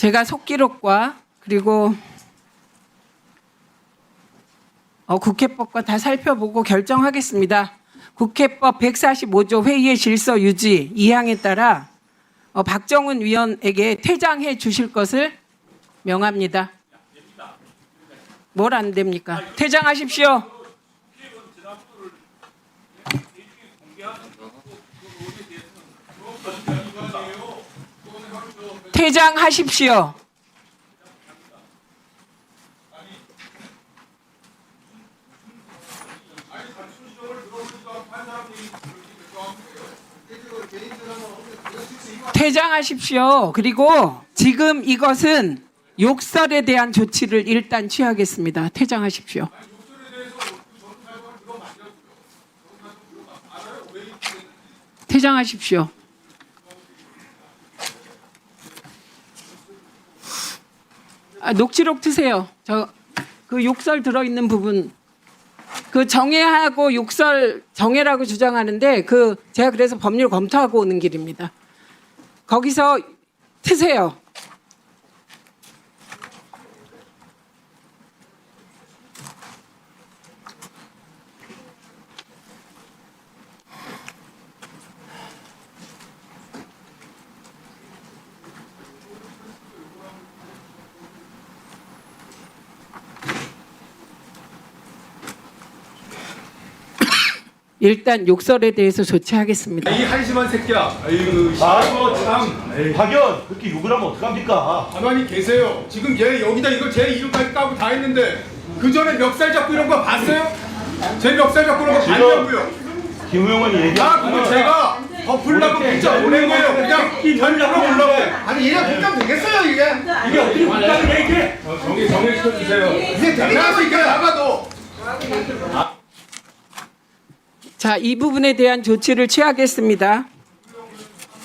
제가 속기록과 그리고 어, 국회법과 다 살펴보고 결정하겠습니다. 국회법 145조 회의의 질서 유지 2항에 따라 어, 박정훈 위원에게 퇴장해 주실 것을 명합니다. 뭘 안 됩니까? 퇴장하십시오. 퇴장하십시오. 퇴장하십시오. 그리고 지금 이것은 욕설에 대한 조치를 일단 취하겠습니다. 퇴장하십시오. 퇴장하십시오. 아, 녹취록 트세요. 저 그 욕설 들어 있는 부분 그 정해하고 욕설 정해라고 주장하는데 그 제가 그래서 법률 검토하고 오는 길입니다. 거기서 트세요. 일단 욕설에 대해서 조치하겠습니다. 이 한심한 새끼야. 아이고, 씨. 아이고 참 박연 그렇게 욕을 하면 어떡합니까? 가만히 계세요. 지금 얘 여기다 이걸 제 이름까지 까고 다 했는데 그 전에 멱살 잡고 이런 거 봤어요? 제 멱살 잡고 이런 거 지금 봤냐고요? 김 의원이 아, 그거 제가 더 불라고 문자 보낸 거예요. 그냥 변라고 불라고. 아니 얘가 국감 되겠어요 이게? 이게 어떻게 국가를 얘기해? 어, 정리 정리시켜 주세요. 이게 되겠냐고 이게? 나가도. 자, 이 부분에 대한 조치를 취하겠습니다.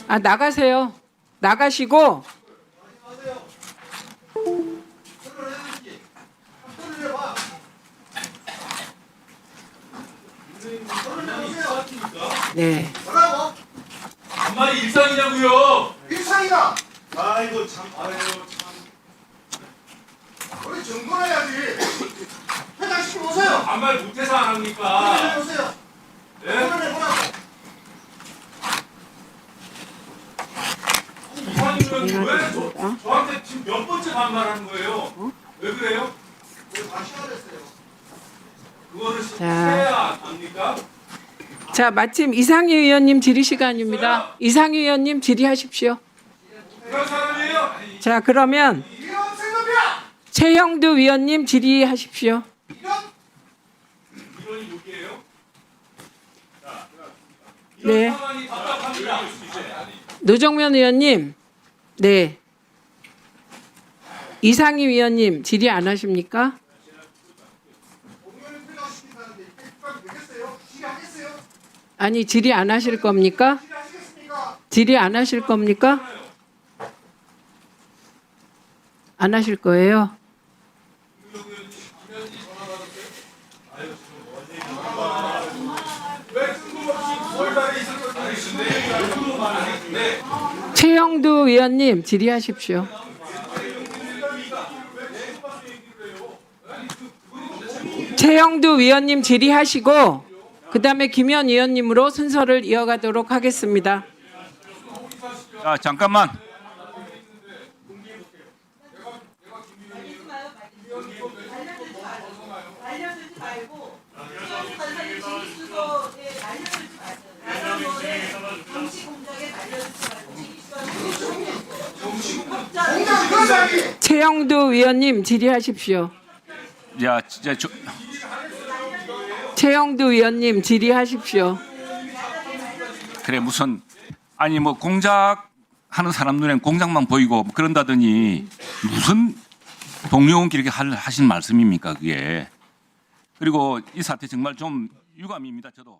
아, 나가세요. 나가시고 네. 뭐라고? 정말 일상이냐고요? 일상이다. 아이고 참 아이고 참. 우리 정돈해야지. 회장시켜 오세요. 반말 못해서 안 합니까? 회장시켜 오세요. 예? 정돈해 보라고. 이사님은 왜 저, 저한테 지금 몇 번째 반말하는 거예요? 왜 그래요? 그거를 자. 해야 됩니까? 자, 마침 이상희 의원님 질의 시간입니다. 이상희 의원님 질의하십시오. 그런 사람이에요? 자, 그러면 이런 생각이야. 최형두 위원님 질의하십시오. 이런 이론이 여기에요? 네. 상황이 답답합니다. 노정면 의원님, 네. 이상희 위원님 질의 안 하십니까? 아니 질의 안 하실 겁니까? 질의 안 하실 겁니까? 안 하실 거예요? 최영두 위원님 질의하십시오. 최영두 위원님 질의하시고 그 다음에 김현 의원님으로 순서를 이어가도록 하겠습니다. 자 잠깐만 정치 공작에 알려주지 말고 지휘수석에 공장 건사기. 최영두 위원님 질의하십시오. 자 진짜 저, 최영두 위원님 질의하십시오. 그래 무슨 아니 뭐 공작 하는 사람 눈엔 공작만 보이고 뭐 그런다더니 무슨 동료원끼리 이렇게 할- 하신 말씀입니까 그게 그리고 이 사태 정말 좀 유감입니다 저도.